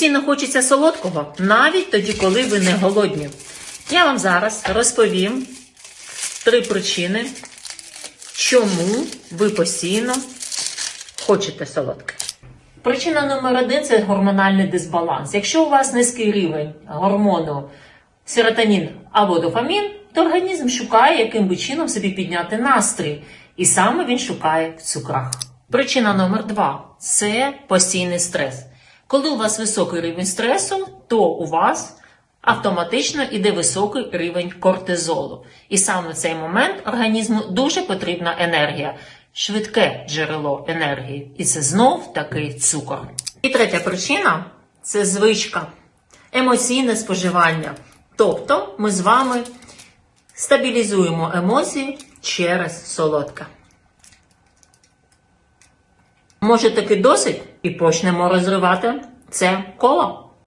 Постійно хочеться солодкого, навіть тоді, коли ви не голодні. Я вам зараз розповім три причини, чому ви постійно хочете солодке. Причина номер один це гормональний дисбаланс. Якщо у вас низький рівень гормону серотонін або дофамін, то організм шукає, яким би чином собі підняти настрій. І саме він шукає в цукрах. Причина номер два це постійний стрес. Коли у вас високий рівень стресу, то у вас автоматично іде високий рівень кортизолу. І саме в цей момент організму дуже потрібна енергія, швидке джерело енергії. І це знов такий цукор. І третя причина це звичка, емоційне споживання. Тобто ми з вами стабілізуємо емоції через солодке. Може таки досить і почнемо розривати це коло.